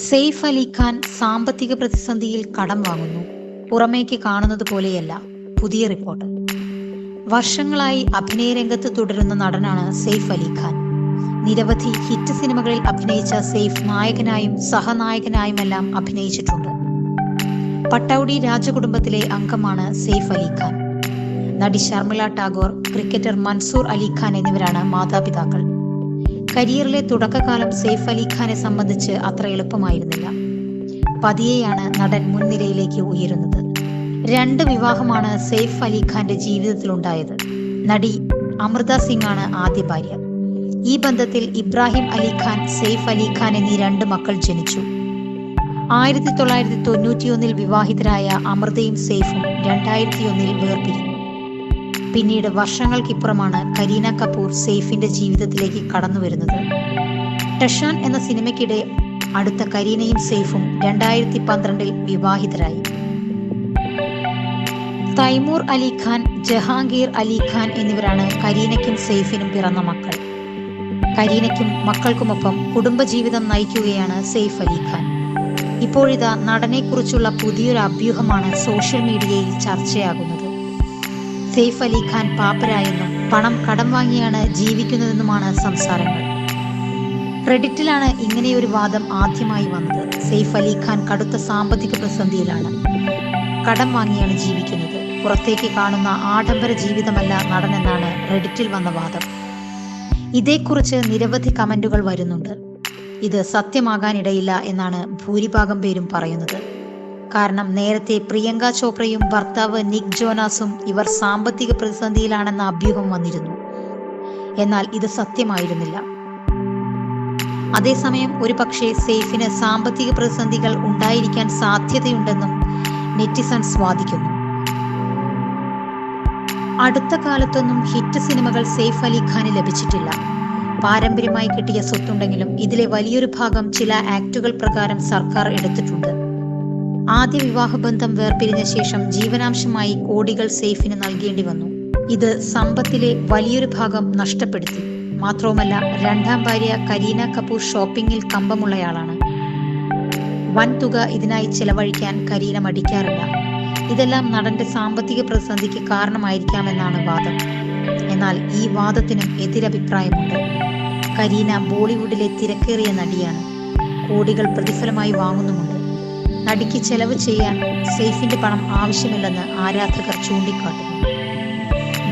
സെയ്ഫ് അലി ഖാൻ സാമ്പത്തിക പ്രതിസന്ധിയിൽ കടം വാങ്ങുന്നു. പുറമേക്ക് കാണുന്നത് പോലെയല്ല. പുതിയ റിപ്പോർട്ട്. വർഷങ്ങളായി അഭിനയ രംഗത്ത് തുടരുന്ന നടനാണ് സെയ്ഫ് അലി ഖാൻ നിരവധി ഹിറ്റ് സിനിമകളിൽ അഭിനയിച്ച സെയ്ഫ് നായകനായും സഹനായകനായും എല്ലാം അഭിനയിച്ചിട്ടുണ്ട്. പട്ടൗഡി രാജകുടുംബത്തിലെ അംഗമാണ് സെയ്ഫ് അലി ഖാൻ നടി ശർമിള ടാഗോർ ക്രിക്കറ്റർ മൻസൂർ അലി ഖാൻ എന്നിവരാണ് മാതാപിതാക്കൾ. കരിയറിലെ തുടക്കകാലം സെയ്ഫ് അലി ഖാനെ സംബന്ധിച്ച് അത്ര എളുപ്പമായിരുന്നില്ല. പതിയെയാണ് നടൻ മുൻനിരയിലേക്ക് ഉയരുന്നത്. രണ്ട് വിവാഹമാണ് സെയ്ഫ് അലി ഖാന്റെ ജീവിതത്തിലുണ്ടായത്. നടി അമൃത സിംഗ് ആണ് ആദ്യ ഭാര്യ. ഈ ബന്ധത്തിൽ ഇബ്രാഹിം അലി ഖാൻ സെയ്ഫ് അലി ഖാൻ എന്നീ രണ്ട് മക്കൾ ജനിച്ചു. ആയിരത്തി തൊള്ളായിരത്തി തൊണ്ണൂറ്റിയൊന്നിൽ വിവാഹിതരായ അമൃതയും സെയ്ഫും രണ്ടായിരത്തി ഒന്നിൽ വേർപിരിഞ്ഞു. പിന്നീട് വർഷങ്ങൾക്കിപ്പുറമാണ് കരീന കപൂർ സെയ്ഫിന്റെ ജീവിതത്തിലേക്ക് കടന്നു വരുന്നത്. ടഷാൻ എന്ന സിനിമയ്ക്കിടെ അടുത്ത കരീനയും സെയ്ഫും രണ്ടായിരത്തി പന്ത്രണ്ടിൽ വിവാഹിതരായി. തൈമൂർ അലി ഖാൻ ജഹാംഗീർ അലി ഖാൻ എന്നിവരാണ് കരീനയ്ക്കും സെയ്ഫിനും പിറന്ന മക്കൾ. കരീനയ്ക്കും മക്കൾക്കുമൊപ്പം കുടുംബജീവിതം നയിക്കുകയാണ് സെയ്ഫ് അലി ഖാൻ. ഇപ്പോഴിതാ നടനെക്കുറിച്ചുള്ള പുതിയൊരു അഭ്യൂഹമാണ് സോഷ്യൽ മീഡിയയിൽ ചർച്ചയാകുന്നത്. സെയ്ഫ് അലി ഖാൻ പാപ്പരായെന്നും പണം കടം വാങ്ങിയാണ് ജീവിക്കുന്നതെന്നുമാണ് സംസാരങ്ങൾ. റെഡിറ്റിലാണ് ഇങ്ങനെയൊരു വാദം ആദ്യമായി വന്നത്. സെയ്ഫ് അലി ഖാൻ കടുത്ത സാമ്പത്തിക പ്രതിസന്ധിയിലാണ്. കടം വാങ്ങിയാണ് ജീവിക്കുന്നത്. പുറത്തേക്ക് കാണുന്ന ആഡംബര ജീവിതമല്ല നടനെന്നാണ് റെഡിറ്റിൽ വന്ന വാദം. ഇതേക്കുറിച്ച് നിരവധി കമന്റുകൾ വരുന്നുണ്ട്. ഇത് സത്യമാകാനിടയില്ല എന്നാണ് ഭൂരിഭാഗം പേരും പറയുന്നത്. കാരണം നേരത്തെ പ്രിയങ്ക ചോപ്രയും ഭർത്താവ് നിക് ജോനാസും ഇവർ സാമ്പത്തിക പ്രതിസന്ധിയിലാണെന്ന അഭ്യൂഹം വന്നിരുന്നു. എന്നാൽ ഇത് സത്യമായിരുന്നില്ല. അതേസമയം ഒരു പക്ഷേ സെയ്ഫിന് സാമ്പത്തിക പ്രതിസന്ധികൾ ഉണ്ടായിരിക്കാൻ സാധ്യതയുണ്ടെന്നും നെറ്റിസൺസ് വാദിക്കുന്നു. അടുത്ത കാലത്തൊന്നും ഹിറ്റ് സിനിമകൾ സെയ്ഫ് അലി ഖാന് ലഭിച്ചിട്ടില്ല. പാരമ്പര്യമായി കിട്ടിയ സ്വത്തുണ്ടെങ്കിലും ഇതിലെ വലിയൊരു ഭാഗം ചില ആക്ടുകൾ പ്രകാരം സർക്കാർ എടുത്തിട്ടുണ്ട്. ആദ്യ വിവാഹബന്ധം വേർപിരിഞ്ഞ ശേഷം ജീവനാംശമായി കോടികൾ സെയ്ഫിന് നൽകേണ്ടി വന്നു. ഇത് സമ്പത്തിലെ വലിയൊരു ഭാഗം നഷ്ടപ്പെടുത്തി. മാത്രവുമല്ല രണ്ടാം ഭാര്യ കരീന കപൂർ ഷോപ്പിംഗിൽ കമ്പമുള്ളയാളാണ്. വൻ തുക ഇതിനായി ചെലവഴിക്കാൻ കരീന മടിക്കാറില്ല. ഇതെല്ലാം നടന്റെ സാമ്പത്തിക പ്രതിസന്ധിക്ക് കാരണമായിരിക്കാമെന്നാണ് വാദം. എന്നാൽ ഈ വാദത്തിനും എതിരഭിപ്രായമുണ്ട്. കരീന ബോളിവുഡിലെ തിരക്കേറിയ നടിയാണ്. കോടികൾ പ്രതിഫലമായി വാങ്ങുന്നുമുണ്ട്. നടിക്ക് ചെലവ് ചെയ്യാൻ സെയ്ഫിന്റെ പണം ആവശ്യമില്ലെന്ന് ആരാധകർ ചൂണ്ടിക്കാട്ടുന്നു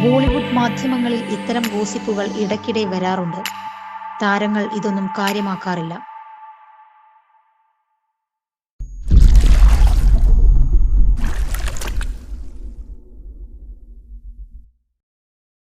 ബോളിവുഡ് മാധ്യമങ്ങളിൽ ഇത്തരം ഗോസിപ്പുകൾ ഇടയ്ക്കിടെ വരാറുണ്ട്. താരങ്ങൾ ഇതൊന്നും കാര്യമാക്കാറില്ല.